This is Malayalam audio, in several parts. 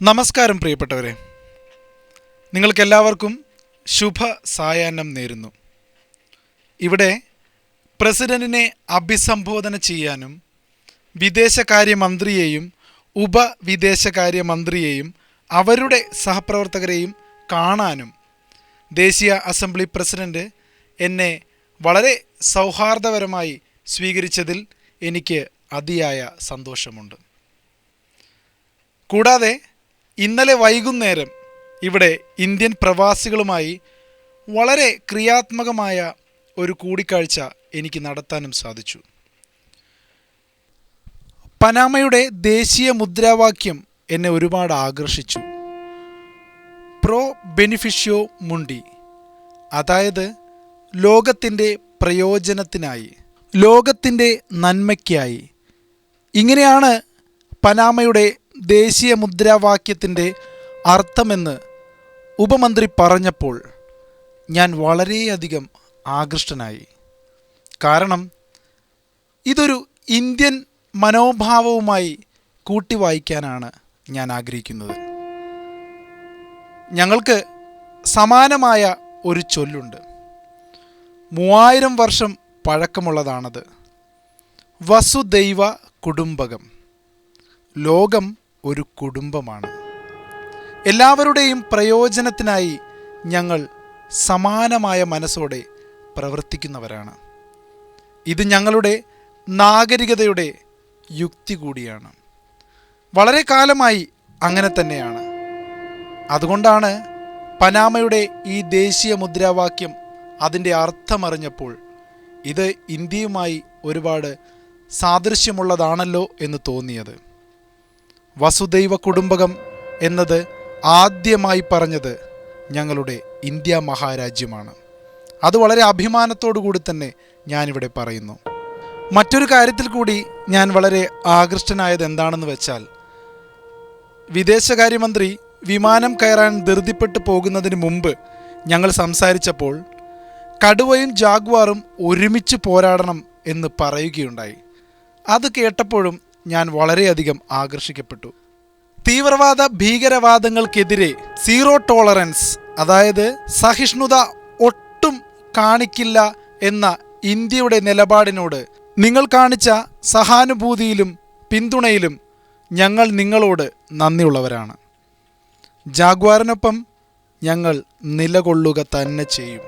നമസ്കാരം പ്രിയപ്പെട്ടവരെ. നിങ്ങൾക്കെല്ലാവർക്കും ശുഭ സായാഹ്നം നേരുന്നു. ഇവിടെ പ്രസിഡന്റിനെ അഭിസംബോധന ചെയ്യാനും വിദേശകാര്യമന്ത്രിയെയും ഉപവിദേശകാര്യമന്ത്രിയെയും അവരുടെ സഹപ്രവർത്തകരെയും കാണാനും ദേശീയ അസംബ്ലി പ്രസിഡന്റ് എന്നെ വളരെ സൗഹാർദ്ദപരമായി സ്വീകരിച്ചതിൽ എനിക്ക് അതിയായ സന്തോഷമുണ്ട്. കൂടാതെ ഇന്നലെ വൈകുന്നേരം ഇവിടെ ഇന്ത്യൻ പ്രവാസികളുമായി വളരെ ക്രിയാത്മകമായ ഒരു കൂടിക്കാഴ്ച എനിക്ക് നടത്താനും സാധിച്ചു. പനാമയുടെ ദേശീയ മുദ്രാവാക്യം എന്നെ ഒരുപാട് ആകർഷിച്ചു. പ്രോ ബെനിഫിഷ്യോ മുണ്ടി അതായത് ലോകത്തിന്റെ പ്രയോജനത്തിനായി ലോകത്തിന്റെ നന്മയ്ക്കായി. ഇങ്ങനെയാണ് പനാമയുടെ ദേശീയ മുദ്രാവാക്യത്തിന്റെ അർത്ഥമെന്ന് ഉപമന്ത്രി പറഞ്ഞപ്പോൾ ഞാൻ വളരെയധികം ആകൃഷ്ടനായി. കാരണം ഇതൊരു ഇന്ത്യൻ മനോഭാവവുമായി കൂട്ടി വായിക്കാനാണ് ഞാൻ ആഗ്രഹിക്കുന്നത്. ഞങ്ങൾക്ക് സമാനമായ ഒരു ചൊല്ലുണ്ട്. മൂവായിരം വർഷം പഴക്കമുള്ളതാണത്. വസുദൈവ കുടുംബകം. ലോകം ഒരു കുടുംബമാണ്. എല്ലാവരുടെയും പ്രയോജനത്തിനായി ഞങ്ങൾ സമാനമായ മനസ്സോടെ പ്രവർത്തിക്കുന്നവരാണ്. ഇത് ഞങ്ങളുടെ നാഗരികതയുടെ യുക്തി കൂടിയാണ്. വളരെ കാലമായി അങ്ങനെ തന്നെയാണ്. അതുകൊണ്ടാണ് പനാമയുടെ ഈ ദേശീയ മുദ്രാവാക്യം അതിന്റെ അർത്ഥമറിഞ്ഞപ്പോൾ ഇത് ഇന്ത്യയുമായി ഒരുപാട് സാദൃശ്യമുള്ളതാണല്ലോ എന്ന് തോന്നിയത്. വസുദൈവ കുടുംബകം എന്നത് ആദ്യമായി പറഞ്ഞത് ഞങ്ങളുടെ ഇന്ത്യ മഹാരാജ്യമാണ്. അത് വളരെ അഭിമാനത്തോടു കൂടി തന്നെ ഞാനിവിടെ പറയുന്നു. മറ്റൊരു കാര്യത്തിൽ കൂടി ഞാൻ വളരെ ആകൃഷ്ടനായത് എന്താണെന്ന് വെച്ചാൽ വിദേശകാര്യമന്ത്രി വിമാനം കയറാൻ ധൃതിപ്പെട്ടു പോകുന്നതിന് മുമ്പ് ഞങ്ങൾ സംസാരിച്ചപ്പോൾ കടുവയും ജാഗ്വാറും ഒരുമിച്ച് പോരാടണം എന്ന് പറയുകയുണ്ടായി. അത് കേട്ടപ്പോഴും ഞാൻ വളരെയധികം ആകർഷിക്കപ്പെട്ടു. തീവ്രവാദ ഭീകരവാദങ്ങൾക്കെതിരെ സീറോ ടോളറൻസ് അതായത് സഹിഷ്ണുത ഒട്ടും കാണിക്കില്ല എന്ന ഇന്ത്യയുടെ നിലപാടിനോട് നിങ്ങൾ കാണിച്ച സഹാനുഭൂതിയിലും പിന്തുണയിലും ഞങ്ങൾ നിങ്ങളോട് നന്ദിയുള്ളവരാണ്. ജാഗ്വാറിനൊപ്പം ഞങ്ങൾ നിലകൊള്ളുക തന്നെ ചെയ്യും.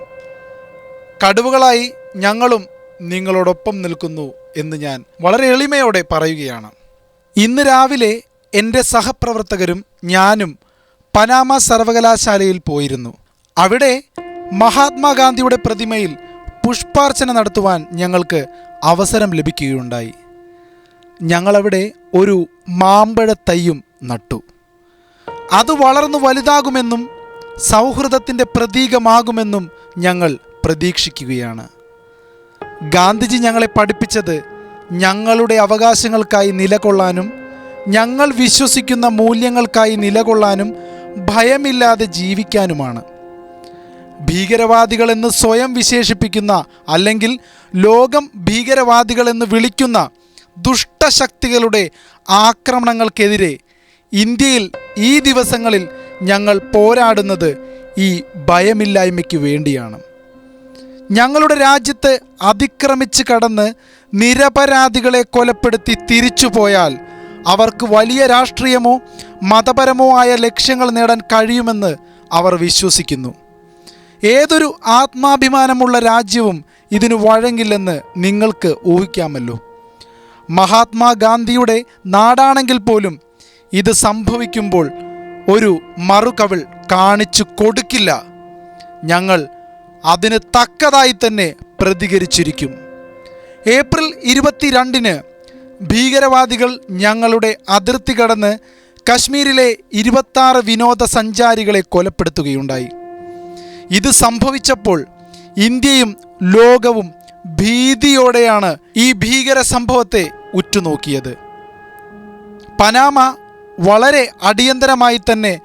കടുവകളായി ഞങ്ങളും നിങ്ങളോടൊപ്പം നിൽക്കുന്നു. എന്ന് ഞാൻ വളരെ എളിമയോടെ പറയുകയാണ്. ഇന്ന് രാവിലെ എന്റെ സഹപ്രവർത്തകരും ഞാനും പനാമ സർവകലാശാലയിൽ പോയിരുന്നു. അവിടെ മഹാത്മാഗാന്ധിയുടെ പ്രതിമയിൽ പുഷ്പാർച്ചന നടത്തുവാൻ ഞങ്ങൾക്ക് അവസരം ലഭിക്കുകയുണ്ടായി. ഞങ്ങളവിടെ ഒരു മാമ്പഴ തൈയും നട്ടു. അത് വളർന്നു വലുതാകുമെന്നും സൗഹൃദത്തിന്റെ പ്രതീകമാകുമെന്നും ഞങ്ങൾ പ്രതീക്ഷിക്കുകയാണ്. ഗാന്ധിജി ഞങ്ങളെ പഠിപ്പിച്ചത് ഞങ്ങളുടെ അവകാശങ്ങൾക്കായി നിലകൊള്ളാനും ഞങ്ങൾ വിശ്വസിക്കുന്ന മൂല്യങ്ങൾക്കായി നിലകൊള്ളാനും ഭയമില്ലാതെ ജീവിക്കാനുമാണ്. ഭീകരവാദികളെന്ന് സ്വയം വിശേഷിപ്പിക്കുന്ന അല്ലെങ്കിൽ ലോകം ഭീകരവാദികളെന്ന് വിളിക്കുന്ന ദുഷ്ടശക്തികളുടെ ആക്രമണങ്ങൾക്കെതിരെ ഇന്ത്യയിൽ ഈ ദിവസങ്ങളിൽ ഞങ്ങൾ പോരാടുന്നത് ഈ ഭയമില്ലായ്മയ്ക്ക് വേണ്ടിയാണ്. ഞങ്ങളുടെ രാജ്യത്ത് അതിക്രമിച്ച് കടന്ന് നിരപരാധികളെ കൊലപ്പെടുത്തി തിരിച്ചു പോയാൽ അവർക്ക് വലിയ രാഷ്ട്രീയമോ മതപരമോ ആയ ലക്ഷ്യങ്ങൾ നേടാൻ കഴിയുമെന്ന് അവർ വിശ്വസിക്കുന്നു. ഏതൊരു ആത്മാഭിമാനമുള്ള രാജ്യവും ഇതിനു വഴങ്ങില്ലെന്ന് നിങ്ങൾക്ക് ഊഹിക്കാമല്ലോ. മഹാത്മാഗാന്ധിയുടെ നാടാണെങ്കിൽ പോലും ഇത് സംഭവിക്കുമ്പോൾ ഒരു മറുകവിൾ കാണിച്ചു കൊടുക്കില്ല. ഞങ്ങൾ അതിന് തക്കതായി തന്നെ പ്രതികരിച്ചിരിക്കും. ഏപ്രിൽ ഇരുപത്തിരണ്ടിന് ഭീകരവാദികൾ ഞങ്ങളുടെ അതിർത്തി കടന്ന് കശ്മീരിലെ ഇരുപത്താറ് വിനോദസഞ്ചാരികളെ കൊലപ്പെടുത്തുകയുണ്ടായി. ഇത് സംഭവിച്ചപ്പോൾ ഇന്ത്യയും ലോകവും ഭീതിയോടെയാണ് ഈ ഭീകര സംഭവത്തെ ഉറ്റുനോക്കിയത്. പനാമ വളരെ അടിയന്തരമായി തന്നെ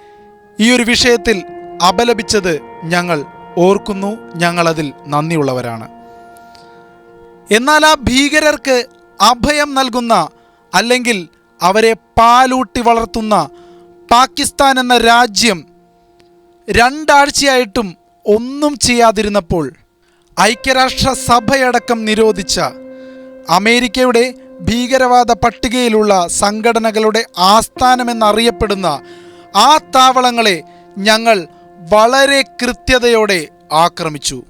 ഈ ഒരു വിഷയത്തിൽ അപലപിച്ചത് ഞങ്ങൾ. ഓർക്കുന്നു ഞങ്ങളതിൽ നന്ദിയുള്ളവരാണ്. എന്നാൽ ആ ഭീകരർക്ക് അഭയം നൽകുന്ന അല്ലെങ്കിൽ അവരെ പാലൂട്ടി വളർത്തുന്ന പാകിസ്ഥാൻ എന്ന രാജ്യം രണ്ടാഴ്ചയായിട്ടും ഒന്നും ചെയ്യാതിരുന്നപ്പോൾ ഐക്യരാഷ്ട്ര സഭയടക്കം നിരോധിച്ച അമേരിക്കയുടെ ഭീകരവാദ പട്ടികയിലുള്ള സംഘടനകളുടെ ആസ്ഥാനമെന്നറിയപ്പെടുന്ന ആ താവളങ്ങളെ ഞങ്ങൾ വളരെ കൃത്യതയോടെ ആക്രമിച്ചു.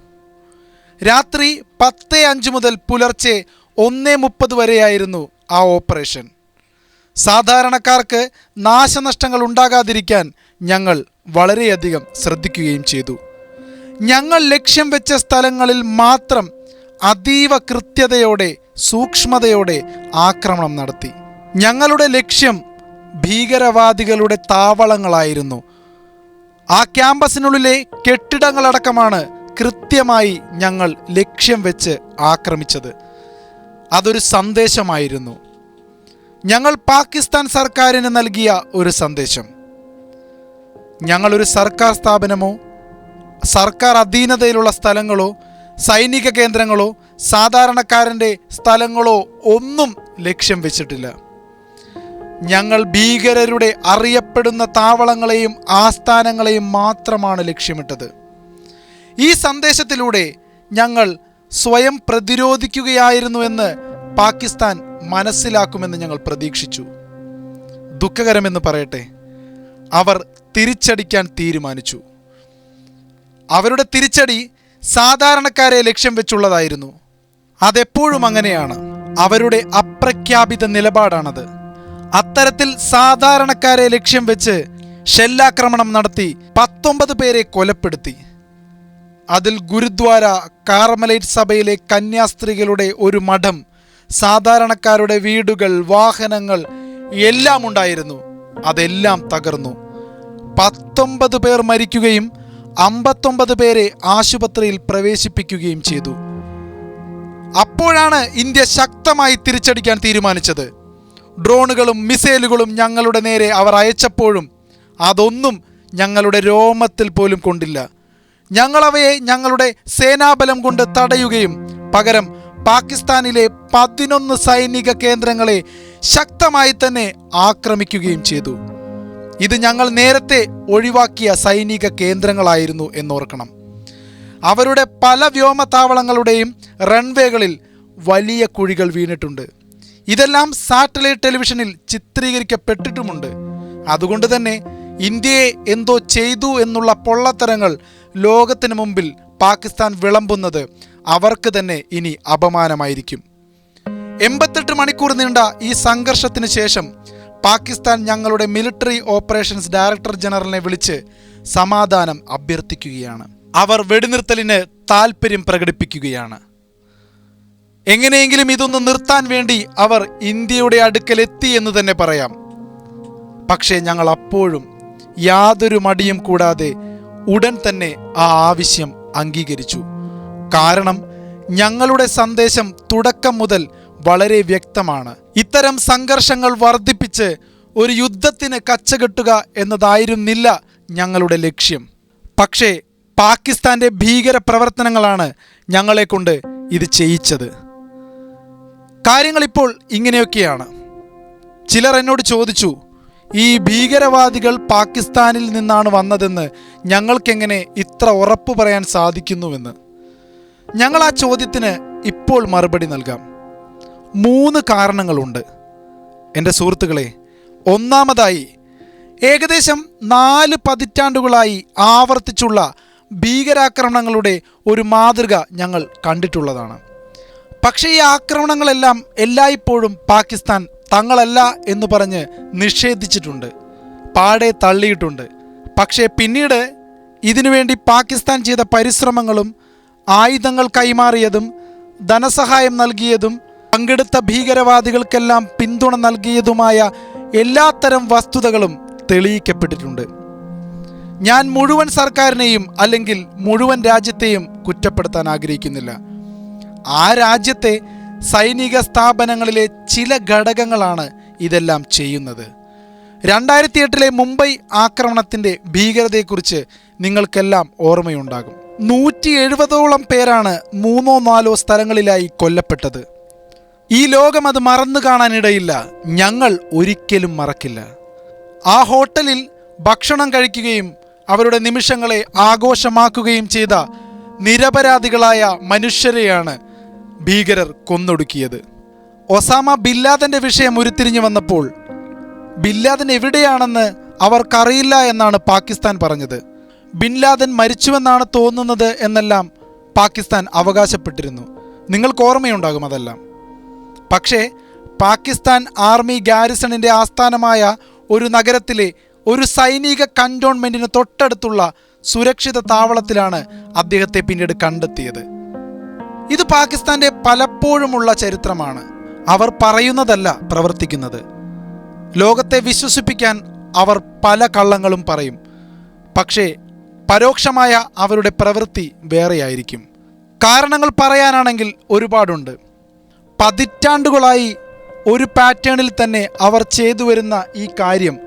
രാത്രി പത്ത് അഞ്ച് മുതൽ പുലർച്ചെ ഒന്ന് മുപ്പത് വരെയായിരുന്നു ആ ഓപ്പറേഷൻ. സാധാരണക്കാർക്ക് നാശനഷ്ടങ്ങൾ ഉണ്ടാകാതിരിക്കാൻ ഞങ്ങൾ വളരെയധികം ശ്രദ്ധിക്കുകയും ചെയ്തു. ഞങ്ങൾ ലക്ഷ്യം വെച്ച സ്ഥലങ്ങളിൽ മാത്രം അതീവ കൃത്യതയോടെ സൂക്ഷ്മതയോടെ ആക്രമണം നടത്തി. ഞങ്ങളുടെ ലക്ഷ്യം ഭീകരവാദികളുടെ താവളങ്ങളായിരുന്നു. ആ ക്യാമ്പസിനുള്ളിലെ കെട്ടിടങ്ങളടക്കമാണ് കൃത്യമായി ഞങ്ങൾ ലക്ഷ്യം വെച്ച് ആക്രമിച്ചത്. അതൊരു സന്ദേശമായിരുന്നു. ഞങ്ങൾ പാകിസ്ഥാൻ സർക്കാരിന് നൽകിയ ഒരു സന്ദേശം. ഞങ്ങളൊരു സർക്കാർ സ്ഥാപനമോ സർക്കാർ അധീനതയിലുള്ള സ്ഥലങ്ങളോ സൈനിക കേന്ദ്രങ്ങളോ സാധാരണക്കാരന്റെ സ്ഥലങ്ങളോ ഒന്നും ലക്ഷ്യം വെച്ചിട്ടില്ല. ഞങ്ങൾ ഭീകരരുടെ അറിയപ്പെടുന്ന താവളങ്ങളെയും ആസ്ഥാനങ്ങളെയും മാത്രമാണ് ലക്ഷ്യമിട്ടത്. ഈ സന്ദേശത്തിലൂടെ ഞങ്ങൾ സ്വയം പ്രതിരോധിക്കുകയായിരുന്നുവെന്ന് പാകിസ്ഥാൻ മനസ്സിലാക്കുമെന്ന് ഞങ്ങൾ പ്രതീക്ഷിച്ചു. ദുഃഖകരമെന്ന് പറയട്ടെ അവർ തിരിച്ചടിക്കാൻ തീരുമാനിച്ചു. അവരുടെ തിരിച്ചടി സാധാരണക്കാരെ ലക്ഷ്യം വെച്ചുള്ളതായിരുന്നു. അതെപ്പോഴും അങ്ങനെയാണ്. അവരുടെ അപ്രഖ്യാപിത നിലപാടാണത്. അത്തരത്തിൽ സാധാരണക്കാരെ ലക്ഷ്യം വെച്ച് ഷെല്ലാക്രമണം നടത്തി പത്തൊമ്പത് പേരെ കൊലപ്പെടുത്തി. അതിൽ ഗുരുദ്വാര കാർമലൈറ്റ് സഭയിലെ കന്യാസ്ത്രീകളുടെ ഒരു മഠം സാധാരണക്കാരുടെ വീടുകൾ വാഹനങ്ങൾ എല്ലാം ഉണ്ടായിരുന്നു. അതെല്ലാം തകർന്നു. പത്തൊമ്പത് പേർ മരിക്കുകയും അമ്പത്തൊമ്പത് പേരെ ആശുപത്രിയിൽ പ്രവേശിപ്പിക്കുകയും ചെയ്തു. അപ്പോഴാണ് ഇന്ത്യ ശക്തമായി തിരിച്ചടിക്കാൻ തീരുമാനിച്ചത്. ഡ്രോണുകളും മിസൈലുകളും ഞങ്ങളുടെ നേരെ അവർ അയച്ചപ്പോഴും അതൊന്നും ഞങ്ങളുടെ രോമത്തിൽ പോലും കൊണ്ടില്ല. ഞങ്ങളവയെ ഞങ്ങളുടെ സേനാബലം കൊണ്ട് തടയുകയും പകരം പാകിസ്ഥാനിലെ പതിനൊന്ന് സൈനിക കേന്ദ്രങ്ങളെ ശക്തമായി തന്നെ ആക്രമിക്കുകയും ചെയ്തു. ഇത് ഞങ്ങൾ നേരത്തെ ഒഴിവാക്കിയ സൈനിക കേന്ദ്രങ്ങളായിരുന്നു എന്നോർക്കണം. അവരുടെ പല വ്യോമതാവളങ്ങളുടെയും റൺവേകളിൽ വലിയ കുഴികൾ വീണിട്ടുണ്ട്. ഇതെല്ലാം സാറ്റലൈറ്റ് ടെലിവിഷനിൽ ചിത്രീകരിക്കപ്പെട്ടിട്ടുമുണ്ട്. അതുകൊണ്ട് തന്നെ ഇന്ത്യയെ എന്തോ ചെയ്തു എന്നുള്ള പൊള്ളത്തരങ്ങൾ ലോകത്തിന് മുമ്പിൽ പാകിസ്ഥാൻ വിളമ്പുന്നത് അവർക്ക് തന്നെ ഇനി അപമാനമായിരിക്കും. എൺപത്തെട്ട് മണിക്കൂർ നീണ്ട ഈ സംഘർഷത്തിന് ശേഷം പാകിസ്ഥാൻ ഞങ്ങളുടെ മിലിറ്ററി ഓപ്പറേഷൻസ് ഡയറക്ടർ ജനറലിനെ വിളിച്ച് സമാധാനം അഭ്യർത്ഥിക്കുകയാണ്. അവർ വെടിനിർത്തലിന് താൽപ്പര്യം പ്രകടിപ്പിക്കുകയാണ്. എങ്ങനെയെങ്കിലും ഇതൊന്ന് നിർത്താൻ വേണ്ടി അവർ ഇന്ത്യയുടെ അടുക്കലെത്തി എന്ന് തന്നെ പറയാം. പക്ഷേ ഞങ്ങൾ അപ്പോഴും യാതൊരു മടിയും കൂടാതെ ഉടൻ തന്നെ ആ ആവശ്യം അംഗീകരിച്ചു. കാരണം ഞങ്ങളുടെ സന്ദേശം തുടക്കം മുതൽ വളരെ വ്യക്തമാണ്. ഇത്തരം സംഘർഷങ്ങൾ വർദ്ധിപ്പിച്ച് ഒരു യുദ്ധത്തിന് കച്ചകെട്ടുക എന്നതായിരുന്നില്ല ഞങ്ങളുടെ ലക്ഷ്യം. പക്ഷേ പാകിസ്ഥാന്റെ ഭീകര പ്രവർത്തനങ്ങളാണ് ഞങ്ങളെക്കൊണ്ട് ഇത് ചെയ്യിച്ചത്. കാര്യങ്ങളിപ്പോൾ ഇങ്ങനെയൊക്കെയാണ്. ചിലർ എന്നോട് ചോദിച്ചു ഈ ഭീകരവാദികൾ പാകിസ്ഥാനിൽ നിന്നാണ് വന്നതെന്ന് ഞങ്ങൾക്കെങ്ങനെ ഇത്ര ഉറപ്പ് പറയാൻ സാധിക്കുന്നുവെന്ന്? ഞങ്ങൾ ആ ചോദ്യത്തിന് ഇപ്പോൾ മറുപടി നൽകാം. മൂന്ന് കാരണങ്ങളുണ്ട്. എന്റെ സുഹൃത്തുക്കളെ ഒന്നാമതായി ഏകദേശം നാല് പതിറ്റാണ്ടുകളായി ആവർത്തിച്ചുള്ള ഭീകരാക്രമണങ്ങളുടെ ഒരു മാതൃക ഞങ്ങൾ കണ്ടിട്ടുള്ളതാണ്. പക്ഷേ ഈ ആക്രമണങ്ങളെല്ലാം എല്ലായ്പ്പോഴും പാകിസ്ഥാൻ തങ്ങളല്ല എന്ന് പറഞ്ഞ് നിഷേധിച്ചിട്ടുണ്ട്. പാടെ തള്ളിയിട്ടുണ്ട്. പക്ഷേ പിന്നീട് ഇതിനുവേണ്ടി പാകിസ്ഥാൻ ചെയ്ത പരിശ്രമങ്ങളും ആയുധങ്ങൾ കൈമാറിയതും ധനസഹായം നൽകിയതും പങ്കെടുത്ത ഭീകരവാദികൾക്കെല്ലാം പിന്തുണ നൽകിയതുമായ എല്ലാത്തരം വസ്തുതകളും തെളിയിക്കപ്പെട്ടിട്ടുണ്ട്. ഞാൻ മുഴുവൻ സർക്കാരിനെയും അല്ലെങ്കിൽ മുഴുവൻ രാജ്യത്തെയും കുറ്റപ്പെടുത്താൻ ആഗ്രഹിക്കുന്നില്ല. ആ രാജ്യത്തെ സൈനിക സ്ഥാപനങ്ങളിലെ ചില ഘടകങ്ങളാണ് ഇതെല്ലാം ചെയ്യുന്നത്. രണ്ടായിരത്തി എട്ടിലെ മുംബൈ ആക്രമണത്തിന്റെ ഭീകരതയെക്കുറിച്ച് നിങ്ങൾക്കെല്ലാം ഓർമ്മയുണ്ടാകും. നൂറ്റി എഴുപതോളം പേരാണ് മൂന്നോ നാലോ സ്ഥലങ്ങളിലായി കൊല്ലപ്പെട്ടത്. ഈ ലോകം അത് മറന്നു കാണാനിടയില്ല. ഞങ്ങൾ ഒരിക്കലും മറക്കില്ല. ആ ഹോട്ടലിൽ ഭക്ഷണം കഴിക്കുകയും അവരുടെ നിമിഷങ്ങളെ ആഘോഷമാക്കുകയും ചെയ്ത നിരപരാധികളായ മനുഷ്യരെയാണ് ഭീകരർ കൊന്നൊടുക്കിയത്. ഒസാമ ബില്ലാദന്റെ വിഷയം ഉരുത്തിരിഞ്ഞു വന്നപ്പോൾ ബില്ലാദൻ എവിടെയാണെന്ന് അവർക്കറിയില്ല എന്നാണ് പാകിസ്ഥാൻ പറഞ്ഞത്. ബിൻലാദൻ മരിച്ചുവെന്നാണ് തോന്നുന്നത് എന്നെല്ലാം പാകിസ്ഥാൻ അവകാശപ്പെട്ടിരുന്നു. നിങ്ങൾക്ക് ഓർമ്മയുണ്ടാകും അതെല്ലാം. പക്ഷേ പാകിസ്ഥാൻ ആർമി ഗാരിസണിന്റെ ആസ്ഥാനമായ ഒരു നഗരത്തിലെ ഒരു സൈനിക കന്റോൺമെന്റിന് തൊട്ടടുത്തുള്ള സുരക്ഷിത താവളത്തിലാണ് അദ്ദേഹത്തെ പിന്നീട് കണ്ടെത്തിയത്. ഇത് പാകിസ്ഥാന്റെ പലപ്പോഴുമുള്ള ചരിത്രമാണ്. അവർ പറയുന്നതല്ല പ്രവർത്തിക്കുന്നത്. ലോകത്തെ വിശ്വസിപ്പിക്കാൻ അവർ പല കള്ളങ്ങളും പറയും. പക്ഷേ പരോക്ഷമായ അവരുടെ പ്രവൃത്തി വേറെയായിരിക്കും. കാരണങ്ങൾ പറയാനാണെങ്കിൽ ഒരുപാടുണ്ട്. പതിറ്റാണ്ടുകളായി ഒരു പാറ്റേണിൽ തന്നെ അവർ ചെയ്തു വരുന്ന ഈ കാര്യം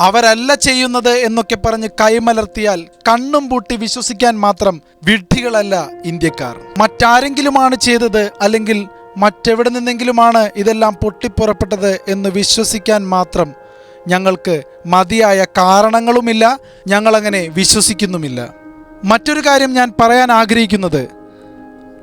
അവരല്ല ചെയ്യുന്നത് എന്നൊക്കെ പറഞ്ഞ് കൈമലർത്തിയാൽ കണ്ണും പൂട്ടി വിശ്വസിക്കാൻ മാത്രം വിഡ്ഢികളല്ല ഇന്ത്യക്കാർ. മറ്റാരെങ്കിലുമാണ് ചെയ്തത് അല്ലെങ്കിൽ മറ്റെവിടെ നിന്നെങ്കിലുമാണ് ഇതെല്ലാം പൊട്ടിപ്പുറപ്പെട്ടത് എന്ന് വിശ്വസിക്കാൻ മാത്രം ഞങ്ങൾക്ക് മതിയായ കാരണങ്ങളുമില്ല ഞങ്ങളങ്ങനെ വിശ്വസിക്കുന്നുമില്ല. മറ്റൊരു കാര്യം ഞാൻ പറയാൻ ആഗ്രഹിക്കുന്നത്.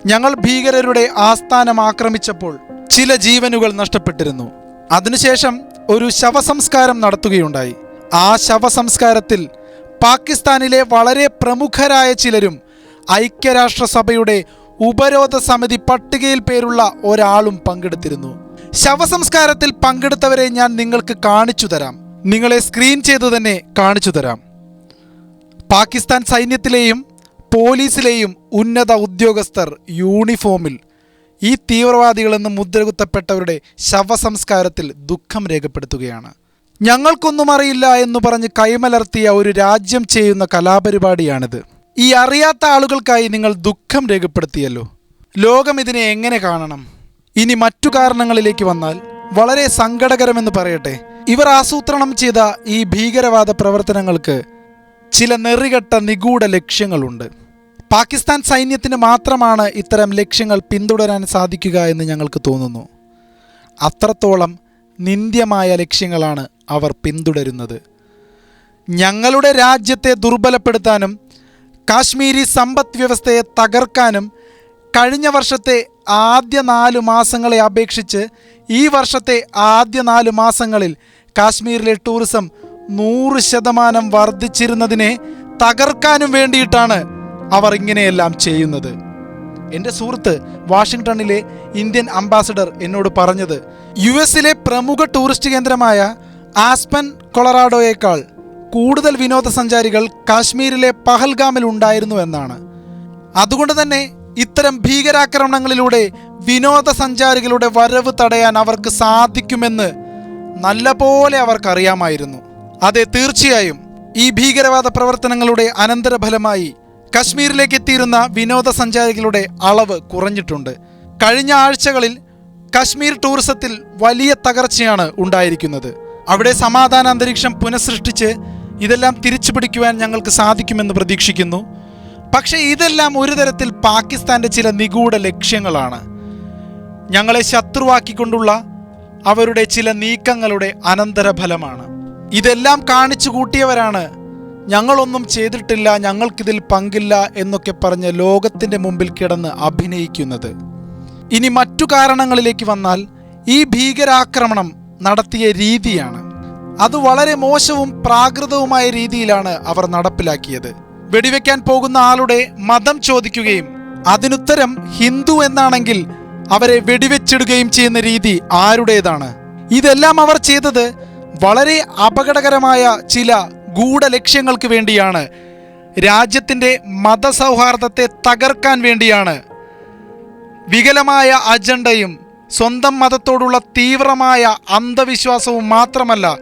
ഞങ്ങൾ ഭീകരരുടെ ആസ്ഥാനം ആക്രമിച്ചപ്പോൾ ചില ജീവനുകൾ നഷ്ടപ്പെട്ടിരുന്നു. അതിനുശേഷം ഒരു ശവസംസ്കാരം നടത്തുകയുണ്ടായി. ആ ശവസംസ്കാരത്തിൽ പാകിസ്ഥാനിലെ വളരെ പ്രമുഖരായ ചിലരും ഐക്യരാഷ്ട്രസഭയുടെ ഉപരോധ സമിതി പട്ടികയിൽ പേരുള്ള ഒരാളും പങ്കെടുത്തിരുന്നു. ശവസംസ്കാരത്തിൽ പങ്കെടുത്തവരെ ഞാൻ നിങ്ങൾക്ക് കാണിച്ചു തരാം. നിങ്ങളെ സ്ക്രീൻ ചെയ്തു തന്നെ കാണിച്ചു തരാം. പാകിസ്ഥാൻ സൈന്യത്തിലെയും പോലീസിലെയും ഉന്നത ഉദ്യോഗസ്ഥർ യൂണിഫോമിൽ ഈ തീവ്രവാദികളെന്ന് മുദ്രകുത്തപ്പെട്ടവരുടെ ശവസംസ്കാരത്തിൽ ദുഃഖം രേഖപ്പെടുത്തുകയാണ്. ഞങ്ങൾക്കൊന്നും അറിയില്ല എന്ന് പറഞ്ഞ് കൈമലർത്തിയ ഒരു രാജ്യം ചെയ്യുന്ന കലാപരിപാടിയാണിത്. ഈ അറിയാത്ത ആളുകൾക്കായി നിങ്ങൾ ദുഃഖം രേഖപ്പെടുത്തിയല്ലോ. ലോകം ഇതിനെ എങ്ങനെ കാണണം? ഇനി മറ്റു കാരണങ്ങളിലേക്ക് വന്നാൽ വളരെ സങ്കടകരമെന്ന് പറയട്ടെ. ഇവർ ആസൂത്രണം ചെയ്ത ഈ ഭീകരവാദ പ്രവർത്തനങ്ങൾക്ക് ചില നെറികെട്ട നിഗൂഢ ലക്ഷ്യങ്ങളുണ്ട്. പാകിസ്ഥാൻ സൈന്യത്തിന് മാത്രമാണ് ഇത്തരം ലക്ഷ്യങ്ങൾ പിന്തുടരാൻ സാധിക്കുക എന്ന് ഞങ്ങൾക്ക് തോന്നുന്നു. അത്രത്തോളം നിന്ദ്യമായ ലക്ഷ്യങ്ങളാണ് അവർ പിന്തുടരുന്നത്. ഞങ്ങളുടെ രാജ്യത്തെ ദുർബലപ്പെടുത്താനും കാശ്മീരി സമ്പദ് വ്യവസ്ഥയെ തകർക്കാനും കഴിഞ്ഞ വർഷത്തെ ആദ്യ നാല് മാസങ്ങളെ അപേക്ഷിച്ച് ഈ വർഷത്തെ ആദ്യ നാല് മാസങ്ങളിൽ കാശ്മീരിലെ ടൂറിസം നൂറ് ശതമാനം വർദ്ധിച്ചിരുന്നതിനെ തകർക്കാനും വേണ്ടിയിട്ടാണ് അവർ ഇങ്ങനെയെല്ലാം ചെയ്യുന്നത്. എന്റെ സുഹൃത്ത് വാഷിങ്ടണിലെ ഇന്ത്യൻ അംബാസഡർ എന്നോട് പറഞ്ഞത് യു എസിലെ പ്രമുഖ ടൂറിസ്റ്റ് കേന്ദ്രമായ ആസ്പൻ കൊളറാഡോയേക്കാൾ കൂടുതൽ വിനോദസഞ്ചാരികൾ കാശ്മീരിലെ പഹൽഗാമിൽ ഉണ്ടായിരുന്നു എന്നാണ്. അതുകൊണ്ട് തന്നെ ഇത്തരം ഭീകരാക്രമണങ്ങളിലൂടെ വിനോദസഞ്ചാരികളുടെ വരവ് തടയാൻ അവർക്ക് സാധിക്കുമെന്ന് നല്ലപോലെ അവർക്കറിയാമായിരുന്നു. അതെ തീർച്ചയായും ഈ ഭീകരവാദ പ്രവർത്തനങ്ങളുടെ അനന്തരഫലമായി കശ്മീരിലേക്ക് എത്തിയിരുന്ന വിനോദസഞ്ചാരികളുടെ അളവ് കുറഞ്ഞിട്ടുണ്ട്. കഴിഞ്ഞ ആഴ്ചകളിൽ കശ്മീർ ടൂറിസത്തിൽ വലിയ തകർച്ചയാണ് ഉണ്ടായിരിക്കുന്നത്. അവിടെ സമാധാന അന്തരീക്ഷം പുനഃസൃഷ്ടിച്ച് ഇതെല്ലാം തിരിച്ചു പിടിക്കുവാൻ ഞങ്ങൾക്ക് സാധിക്കുമെന്ന് പ്രതീക്ഷിക്കുന്നു. പക്ഷേ ഇതെല്ലാം ഒരു തരത്തിൽ പാകിസ്ഥാന്റെ ചില നിഗൂഢ ലക്ഷ്യങ്ങളാണ്. ഞങ്ങളെ ശത്രുവാക്കിക്കൊണ്ടുള്ള അവരുടെ ചില നീക്കങ്ങളുടെ അനന്തരഫലമാണ്. ഇതെല്ലാം കാണിച്ചു കൂട്ടിയവരാണ് ഞങ്ങളൊന്നും ചെയ്തിട്ടില്ല ഞങ്ങൾക്കിതിൽ പങ്കില്ല എന്നൊക്കെ പറഞ്ഞ് ലോകത്തിന്റെ മുമ്പിൽ കിടന്ന് അഭിനയിക്കുന്നത്. ഇനി മറ്റു കാരണങ്ങളിലേക്ക് വന്നാൽ ഈ ഭീകരാക്രമണം നടത്തിയ രീതിയാണ്. അത് വളരെ മോശവും പ്രാകൃതവുമായ രീതിയിലാണ് അവർ നടപ്പിലാക്കിയത്. വെടിവെക്കാൻ പോകുന്ന ആളുടെ മതം ചോദിക്കുകയും അതിനുത്തരം ഹിന്ദു എന്നാണെങ്കിൽ അവരെ വെടിവെച്ചിടുകയും ചെയ്യുന്ന രീതി ആരുടേതാണ്? ഇതെല്ലാം അവർ ചെയ്തത് വളരെ അപകടകരമായ ചില ഗൂഢലക്ഷ്യങ്ങൾക്ക് വേണ്ടിയാണ്. രാജ്യത്തിന്റെ മതസൗഹാർദ്ദത്തെ തകർക്കാൻ വേണ്ടിയാണ്. വികലമായ അജണ്ടയും സ്വന്തം മതത്തോടുള്ള തീവ്രമായ അന്ധവിശ്വാസവും മാത്രമല്ല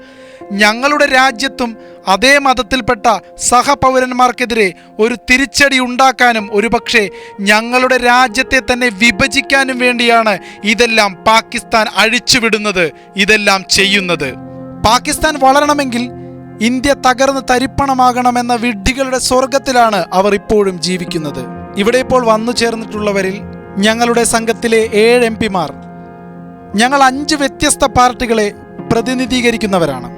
ഞങ്ങളുടെ രാജ്യത്തും അതേ മതത്തിൽപ്പെട്ട സഹപൗരന്മാർക്കെതിരെ ഒരു തിരിച്ചടി ഉണ്ടാക്കാനും ഒരുപക്ഷെ ഞങ്ങളുടെ രാജ്യത്തെ തന്നെ വിഭജിക്കാനും വേണ്ടിയാണ് ഇതെല്ലാം പാകിസ്ഥാൻ അഴിച്ചുവിടുന്നത് ഇതെല്ലാം ചെയ്യുന്നത്. പാകിസ്ഥാൻ വളരണമെങ്കിൽ ഇന്ത്യ തകർന്ന് തരിപ്പണമാകണമെന്ന വിഡ്ഢികളുടെ സ്വർഗത്തിലാണ് അവർ ഇപ്പോഴും ജീവിക്കുന്നത്. ഇവിടെ ഇപ്പോൾ വന്നു ചേർന്നിട്ടുള്ളവരിൽ ഞങ്ങളുടെ സംഘത്തിലെ ഏഴ് എം പിമാർ. ഞങ്ങൾ അഞ്ച് വ്യത്യസ്ത പാർട്ടികളെ പ്രതിനിധീകരിക്കുന്നവരാണ്.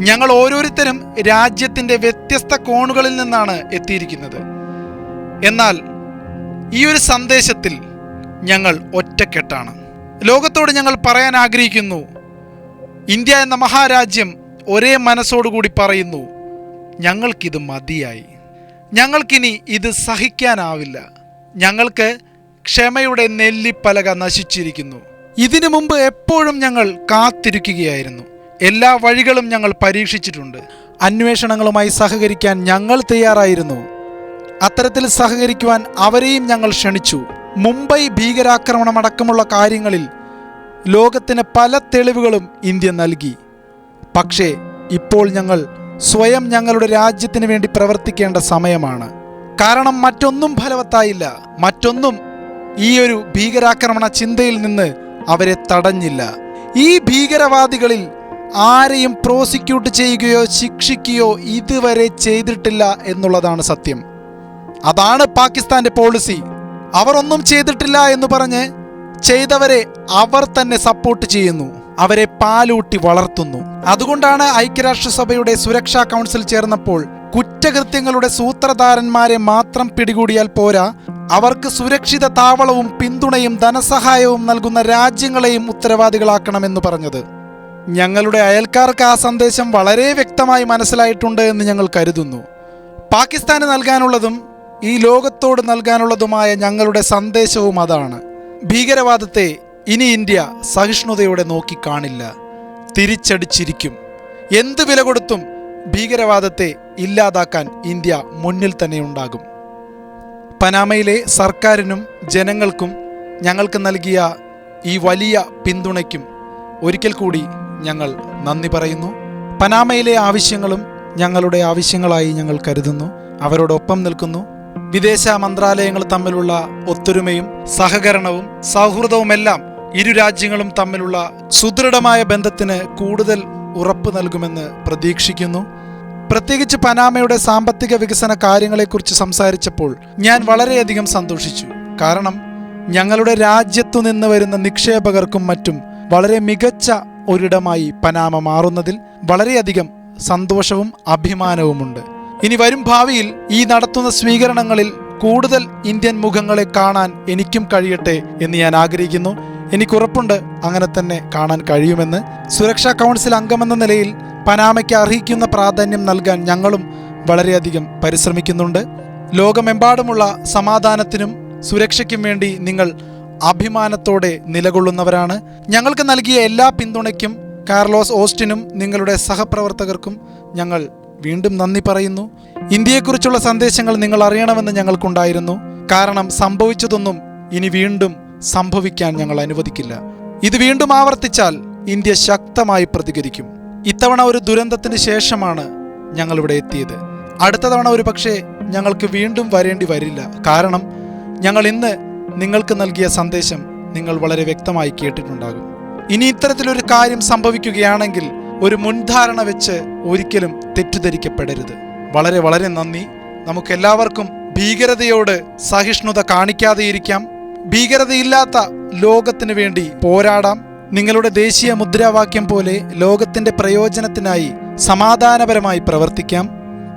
ഞങ്ങൾ ഓരോരുത്തരും രാജ്യത്തിന്റെ വ്യത്യസ്ത കോണുകളിൽ നിന്നാണ് എത്തിയിരിക്കുന്നത്. എന്നാൽ ഈ ഒരു സന്ദേശത്തിൽ ഞങ്ങൾ ഒറ്റക്കെട്ടാണ്. ലോകത്തോട് ഞങ്ങൾ പറയാൻ ആഗ്രഹിക്കുന്നു ഇന്ത്യ എന്ന മഹാരാജ്യം ഒരേ മനസ്സോടുകൂടി പറയുന്നു ഞങ്ങൾക്കിത് മതിയായി. ഞങ്ങൾക്കിനി ഇത് സഹിക്കാനാവില്ല. ഞങ്ങൾക്ക് ക്ഷമയുടെ നെല്ലിപ്പലക നശിച്ചിരിക്കുന്നു. ഇതിനു മുമ്പ് എപ്പോഴും ഞങ്ങൾ കാത്തിരിക്കുകയായിരുന്നു. എല്ലാ വഴികളും ഞങ്ങൾ പരീക്ഷിച്ചിട്ടുണ്ട്. അന്വേഷണങ്ങളുമായി സഹകരിക്കാൻ ഞങ്ങൾ തയ്യാറായിരുന്നു. അത്തരത്തിൽ സഹകരിക്കുവാൻ അവരെയും ഞങ്ങൾ ക്ഷണിച്ചു. മുംബൈ ഭീകരാക്രമണമടക്കമുള്ള കാര്യങ്ങളിൽ ലോകത്തിന് പല തെളിവുകളും ഇന്ത്യ നൽകി. പക്ഷേ ഇപ്പോൾ ഞങ്ങൾ സ്വയം ഞങ്ങളുടെ രാജ്യത്തിന് വേണ്ടി പ്രവർത്തിക്കേണ്ട സമയമാണ്. കാരണം മറ്റൊന്നും ഫലവത്തായില്ല. മറ്റൊന്നും ഈ ഒരു ഭീകരാക്രമണ ചിന്തയിൽ നിന്ന് അവരെ തടഞ്ഞില്ല. ഈ ഭീകരവാദികളിൽ ആരെയും പ്രോസിക്യൂട്ട് ചെയ്യുകയോ ശിക്ഷിക്കുകയോ ഇതുവരെ ചെയ്തിട്ടില്ല എന്നുള്ളതാണ് സത്യം. അതാണ് പാകിസ്ഥാന്റെ പോളിസി. അവർ ഒന്നും ചെയ്തിട്ടില്ല എന്ന് പറഞ്ഞ് ചെയ്തവരെ അവർ തന്നെ സപ്പോർട്ട് ചെയ്യുന്നു. അവരെ പാലൂട്ടി വളർത്തുന്നു. അതുകൊണ്ടാണ് ഐക്യരാഷ്ട്രസഭയുടെ സുരക്ഷാ കൗൺസിൽ ചേർന്നപ്പോൾ കുറ്റകൃത്യങ്ങളുടെ സൂത്രധാരന്മാരെ മാത്രം പിടികൂടിയാൽ പോരാ അവർക്ക് സുരക്ഷിത താവളവും പിന്തുണയും ധനസഹായവും നൽകുന്ന രാജ്യങ്ങളെയും ഉത്തരവാദികളാക്കണമെന്ന് പറഞ്ഞത്. ഞങ്ങളുടെ അയൽക്കാർക്ക് ആ സന്ദേശം വളരെ വ്യക്തമായി മനസ്സിലായിട്ടുണ്ട് എന്ന് ഞങ്ങൾ കരുതുന്നു. പാകിസ്ഥാന് നൽകാനുള്ളതും ഈ ലോകത്തോട് നൽകാനുള്ളതുമായ ഞങ്ങളുടെ സന്ദേശവും അതാണ്. ഭീകരവാദത്തെ ഇനി ഇന്ത്യ സഹിഷ്ണുതയോടെ നോക്കിക്കാണില്ല തിരിച്ചടിച്ചിരിക്കും. എന്ത് വില കൊടുത്തും ഭീകരവാദത്തെ ഇല്ലാതാക്കാൻ ഇന്ത്യ മുന്നിൽ തന്നെ ഉണ്ടാകും. പനാമയിലെ സർക്കാരിനും ജനങ്ങൾക്കും ഞങ്ങൾക്ക് നൽകിയ ഈ വലിയ പിന്തുണയ്ക്കും ഒരിക്കൽ കൂടി ഞങ്ങൾ നന്ദി പറയുന്നു. പനാമയിലെ ആവശ്യങ്ങളും ഞങ്ങളുടെ ആവശ്യങ്ങളായി ഞങ്ങൾ കരുതുന്നു. അവരോടൊപ്പം നിൽക്കുന്നു. വിദേശ മന്ത്രാലയങ്ങൾ തമ്മിലുള്ള ഒത്തൊരുമയും സഹകരണവും സൗഹൃദവുമെല്ലാം ഇരു രാജ്യങ്ങളും തമ്മിലുള്ള സുദൃഢമായ ബന്ധത്തിന് കൂടുതൽ ഉറപ്പ് നൽകുമെന്ന് പ്രതീക്ഷിക്കുന്നു. പ്രത്യേകിച്ച് പനാമയുടെ സാമ്പത്തിക വികസന കാര്യങ്ങളെക്കുറിച്ച് സംസാരിച്ചപ്പോൾ ഞാൻ വളരെയധികം സന്തോഷിച്ചു. കാരണം ഞങ്ങളുടെ രാജ്യത്തു നിന്ന് വരുന്ന നിക്ഷേപകർക്കും മറ്റും വളരെ മികച്ച ഒരിടമായി പനാമ മാറുന്നതിൽ വളരെയധികം സന്തോഷവും അഭിമാനവുമുണ്ട്. ഇനി വരും ഭാവിയിൽ ഈ നടത്തുന്ന സ്വീകരണങ്ങളിൽ കൂടുതൽ ഇന്ത്യൻ മുഖങ്ങളെ കാണാൻ എനിക്കും കഴിയട്ടെ എന്ന് ഞാൻ ആഗ്രഹിക്കുന്നു. എനിക്കുറപ്പുണ്ട് അങ്ങനെ തന്നെ കാണാൻ കഴിയുമെന്ന്. സുരക്ഷാ കൗൺസിൽ അംഗമെന്ന നിലയിൽ പനാമയ്ക്ക് അർഹിക്കുന്ന പ്രാധാന്യം നൽകാൻ ഞങ്ങളും വളരെയധികം പരിശ്രമിക്കുന്നുണ്ട്. ലോകമെമ്പാടുമുള്ള സമാധാനത്തിനും സുരക്ഷയ്ക്കും വേണ്ടി നിങ്ങൾ അഭിമാനത്തോടെ നിലകൊള്ളുന്നവരാണ്. ഞങ്ങൾക്ക് നൽകിയ എല്ലാ പിന്തുണയ്ക്കും കാർലോസ് ഓസ്റ്റിനും നിങ്ങളുടെ സഹപ്രവർത്തകർക്കും ഞങ്ങൾ വീണ്ടും നന്ദി പറയുന്നു. ഇന്ത്യയെക്കുറിച്ചുള്ള സന്ദേശങ്ങൾ നിങ്ങൾ അറിയണമെന്ന് ഞങ്ങൾക്കുണ്ടായിരുന്നു. കാരണം സംഭവിച്ചതൊന്നും ഇനി വീണ്ടും സംഭവിക്കാൻ ഞങ്ങൾ അനുവദിക്കില്ല. ഇത് വീണ്ടും ആവർത്തിച്ചാൽ ഇന്ത്യ ശക്തമായി പ്രതികരിക്കും. ഇത്തവണ ഒരു ദുരന്തത്തിന് ശേഷമാണ് ഞങ്ങളിവിടെ എത്തിയത്. അടുത്ത തവണ ഒരു പക്ഷേ ഞങ്ങൾക്ക് വീണ്ടും വരേണ്ടി വരില്ല. കാരണം ഞങ്ങൾ ഇന്ന് നിങ്ങൾക്ക് നൽകിയ സന്ദേശം നിങ്ങൾ വളരെ വ്യക്തമായി കേട്ടിട്ടുണ്ടാകും. ഇനി ഇത്തരത്തിലൊരു കാര്യം സംഭവിക്കുകയാണെങ്കിൽ ഒരു മുൻധാരണ വെച്ച് ഒരിക്കലും തെറ്റിദ്ധരിക്കപ്പെടരുത്. വളരെ വളരെ നന്ദി. നമുക്കെല്ലാവർക്കും ഭീകരതയോട് സഹിഷ്ണുത കാണിക്കാതെയിരിക്കാം. ഭീകരതയില്ലാത്ത ലോകത്തിന് വേണ്ടി പോരാടാം. നിങ്ങളുടെ ദേശീയ മുദ്രാവാക്യം പോലെ ലോകത്തിന്റെ പ്രയോജനത്തിനായി സമാധാനപരമായി പ്രവർത്തിക്കാം.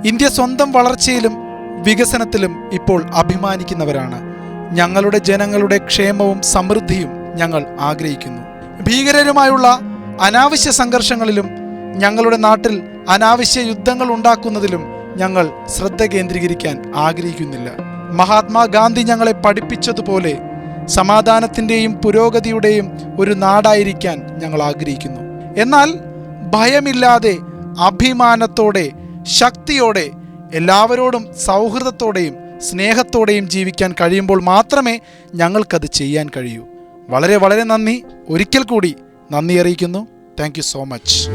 ഇന്ത്യ സ്വന്തം വളർച്ചയിലും വികസനത്തിലും ഇപ്പോൾ അഭിമാനിക്കുന്നവരാണ്. ഞങ്ങളുടെ ജനങ്ങളുടെ ക്ഷേമവും സമൃദ്ധിയും ഞങ്ങൾ ആഗ്രഹിക്കുന്നു. ഭീകരരുമായുള്ള അനാവശ്യ സംഘർഷങ്ങളിലും ഞങ്ങളുടെ നാട്ടിൽ അനാവശ്യ യുദ്ധങ്ങൾ ഉണ്ടാക്കുന്നതിലും ഞങ്ങൾ ശ്രദ്ധ കേന്ദ്രീകരിക്കാൻ ആഗ്രഹിക്കുന്നില്ല. മഹാത്മാഗാന്ധി ഞങ്ങളെ പഠിപ്പിച്ചതുപോലെ സമാധാനത്തിന്റെയും പുരോഗതിയുടെയും ഒരു നാടായിരിക്കാൻ ഞങ്ങൾ ആഗ്രഹിക്കുന്നു. എന്നാൽ ഭയമില്ലാതെ അഭിമാനത്തോടെ ശക്തിയോടെ എല്ലാവരോടും സൗഹൃദത്തോടെയും സ്നേഹത്തോടെയും ജീവിക്കാൻ കഴിയുമ്പോൾ മാത്രമേ ഞങ്ങൾക്കത് ചെയ്യാൻ കഴിയൂ. വളരെ വളരെ നന്ദി. ഒരിക്കൽ കൂടി നന്ദി അറിയിക്കുന്നു. Thank so much